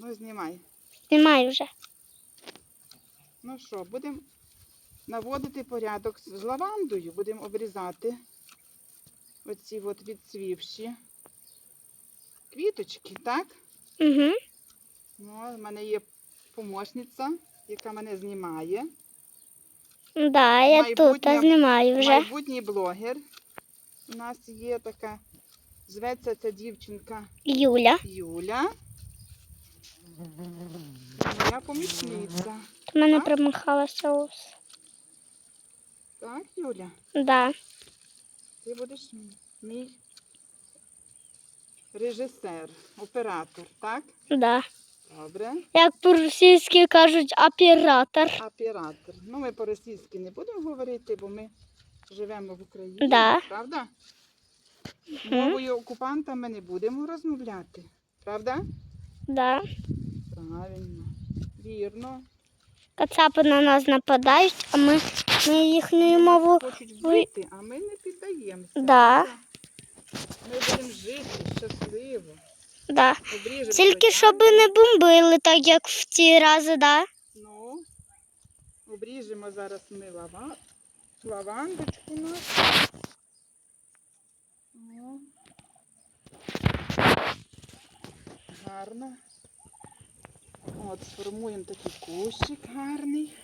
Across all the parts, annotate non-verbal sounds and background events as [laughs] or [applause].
Ну, знімай. Немає вже. Ну що, будемо наводити порядок з лавандою. Будемо обрізати оці от відцвівші квіточки, так? Угу. Ну, в мене є помощниця, яка мене знімає. Да, я тут Майбутня- знімаю вже. Майбутній блогер. У нас є така, зветься ця дівчинка Юля. Юля. Моя помічниця. У мене примахалася ус. Так, Юля? Да. Ти будеш мій режисер, оператор, так? Да. Добре. Як по-російськи кажуть, оператор. Оператор. Ну, ми по-російськи не будемо говорити, бо ми живемо в Україні. Да. Правда? Мовою окупанта ми не будемо розмовляти. Правда? Да. Правильно. Вірно. Кацапи на нас нападають, а ми, ми їхню мову. Хочуть вбити, а ми не піддаємося. Да. Ми будемо жити щасливо. Да. Обріжемо Тільки щоб не бомбили, так як в ті рази, да. Ну, обріжемо зараз ми лава... лавандочку нашу. Ну. Гарно. От, сформуємо такий кущик гарний.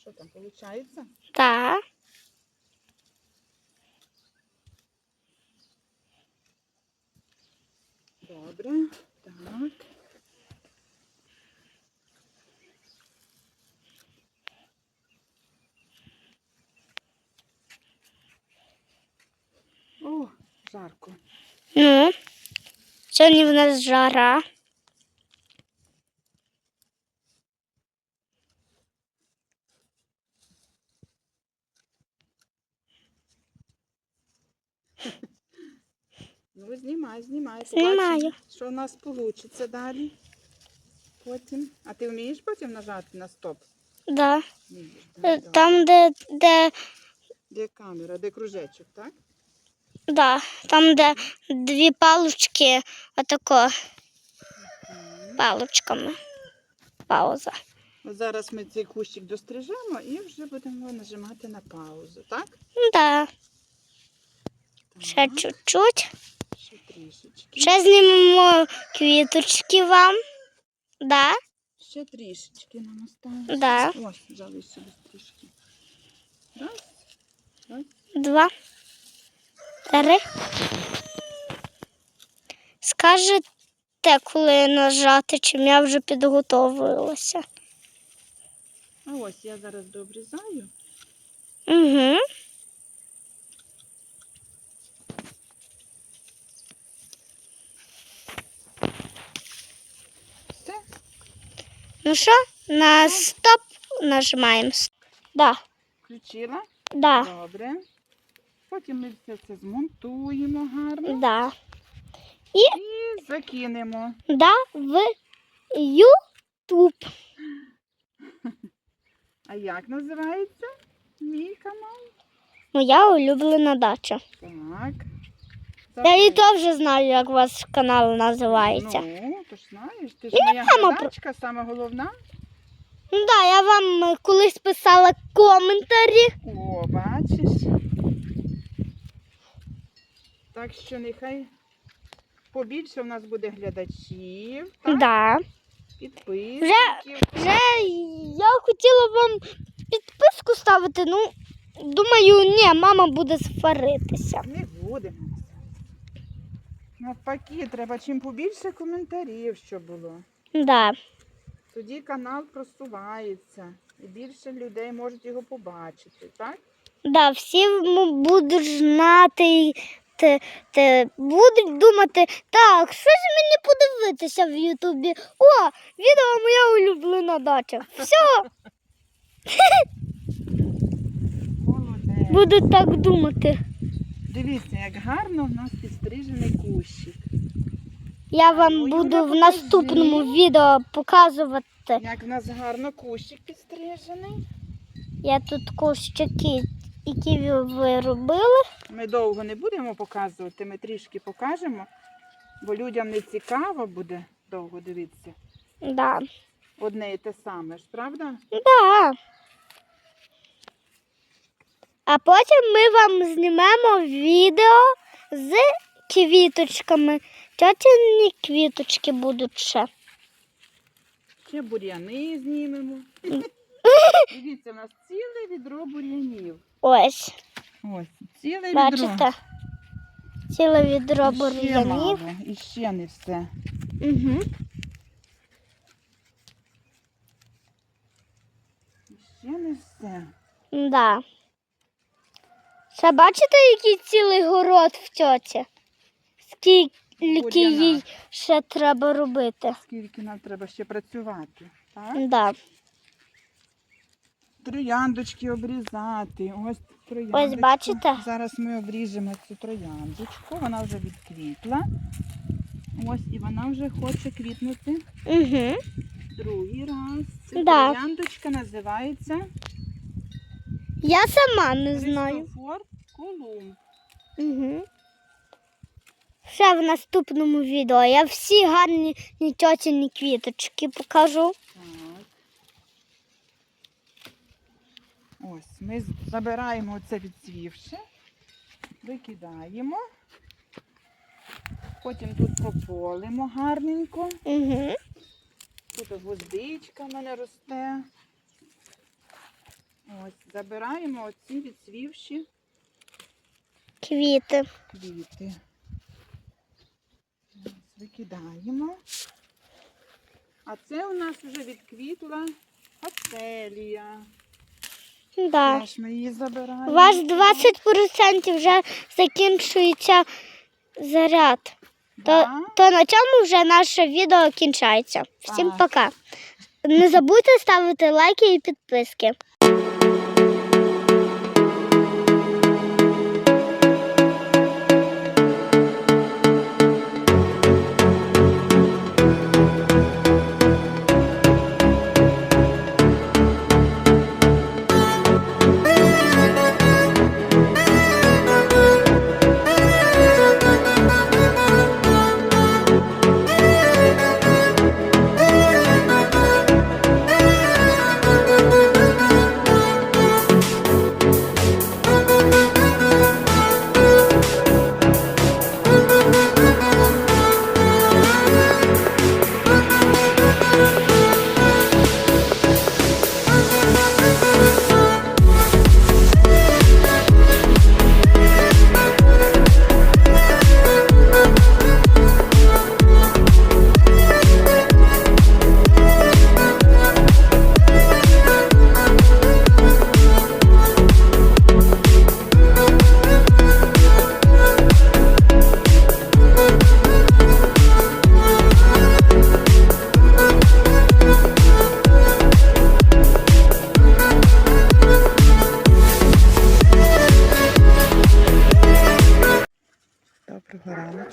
Що там виходить? Да. Добре. Так. О, жарко. Ну. Сьогодні в нас жара. Ну, знімай, знімай. Знімаю. Побачимо, що у нас вийде далі. Потім. А ти вмієш потім нажати на стоп? Да. Вмієш, да, да. Там, де, де, Де камера, де кружечок, так? Да, там, де дві палочки, отако палочками. Пауза. Зараз ми цей кущик дострижемо і вже будемо нажимати на паузу, так? Да. Ще Так, чуть-чуть. ще трішечки. Ще знімемо квіточки вам. Да. Ще трішечки нам осталось. Да. Ось, взяли сюди трішки. Раз, раз. Два. Три. Скажете, коли нажати, чим я вже підготовилася. А ось я зараз дообрізаю. Угу. Все. Ну що, на стоп нажимаємо. Да. Включила. Да. Добре. Потім ми все це змонтуємо гарно Да. і закинемо. Да. В Ютуб. А як називається мій канал? Моя улюблена дача. Так. Я і то вже знаю, як ваш канал називається. Ну, то ж знаєш, ти ж моя мама про- глядачка, сама головна. Ну да, я вам е, колись писала коментарі. О, бачиш. Так що нехай побільше в нас буде глядачів, так? Да. підписників. Вже я хотіла вам підписку ставити, ну думаю, ні, мама буде сваритися. Не будемо. Навпаки, треба чим побільше коментарів, щоб було. Да. Тоді канал просувається і більше людей можуть його побачити, так? Да, всі будуть знати, те, те, будуть думати, так, що ж мені подивитися в Ютубі? О, відео моя улюблена дача. Все, будуть так думати. Дивіться, як гарно в нас підстрижений кущик. Я вам Юля, буду в наступному відео показувати Як в нас гарно кущик підстрижений. я тут кущики, які ви- робили. Ми довго не будемо показувати, ми трішки покажемо, бо людям не цікаво буде довго дивитися. Да. Одне і те саме ж, правда? Да. А потім ми вам знімемо відео з квіточками. Тьотіні квіточки будуть ще. Ще бур'яни знімемо. [laughs] Дивіться, у нас ціле відро бур'янів. Ось, Ось, ціле відро. бачите? Ціле відро бур'янів. і ще не все. Угу. І ще не все. Да. Ще бачите, який цілий город в тьоті? Скільки Бур'яна. їй ще треба робити? Скільки нам треба ще працювати. Так? Да. Трояндочки обрізати. Ось трояндочку. бачите? Зараз ми обріжемо цю трояндочку. Вона вже відквітла. Ось і вона вже хоче квітнути Угу. другий раз. Ця Да. трояндочка називається Я сама не знаю. Христофор Колумб. Угу. Ще в наступному відео я всі гарні тьотіні квіточки покажу. Так. Ось, ми забираємо це відцвівше, викидаємо. Потім тут прополимо гарненько. Угу. Тут гвоздичка в мене росте. Ось, забираємо оці відцвівші Квіти. квіти. Ось, викидаємо. А це у нас вже відквітла ацелія. Да. Її забираємо. У вас 20% вже закінчується заряд. То, то на цьому вже наше відео кінчається. Всім Так. пока. Не забудьте ставити лайки і підписки.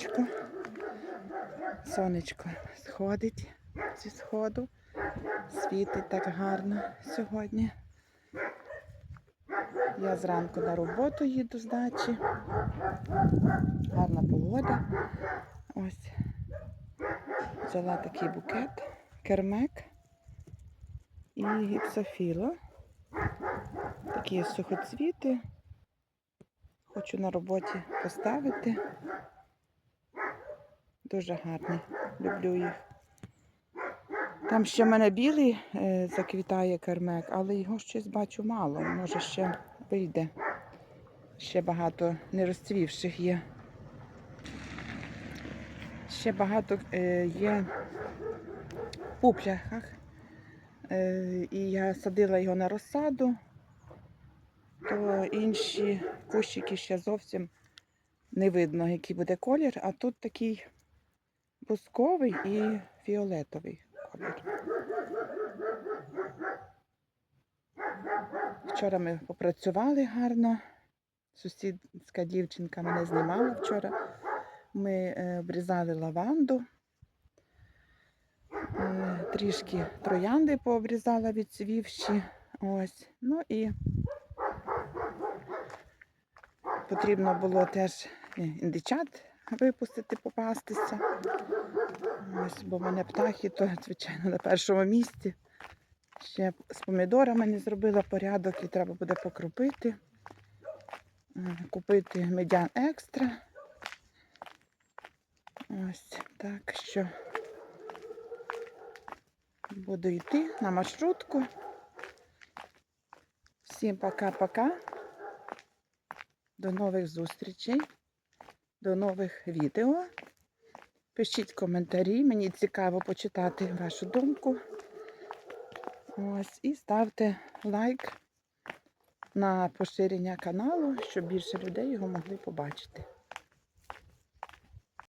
Раночку. Сонечко сходить зі сходу. Світить так гарно сьогодні. Я зранку на роботу їду з дачі. Гарна погода. Ось. Взяла такий букет, кермек і гіпсофіло. Такі сухоцвіти. Хочу на роботі поставити. Дуже гарні. Люблю їх. Там ще в мене білий е, заквітає кермек, але його щось бачу мало. Може ще вийде. Ще багато не розцвівших є. Ще багато е, є в пуп'яхах. Е, і я садила його на розсаду, то інші кущики ще зовсім не видно, який буде колір, а тут такий бусковий і фіолетовий колір. Вчора ми попрацювали гарно. Сусідська дівчинка мене знімала вчора. Ми е, обрізали лаванду. Е, Трішки троянди пообрізала від відцвівші. Ось. Ну і потрібно було теж е, індичат випустити, попастися. Ось, бо в мене птахи, то, звичайно, на першому місці. Ще з помідорами не зробила порядок і треба буде покропити. Купити медян екстра. Ось так що буду йти на маршрутку. Всім пока-пока. До нових зустрічей, до нових відео. Пишіть коментарі, мені цікаво почитати вашу думку. Ось, і ставте лайк на поширення каналу, щоб більше людей його могли побачити.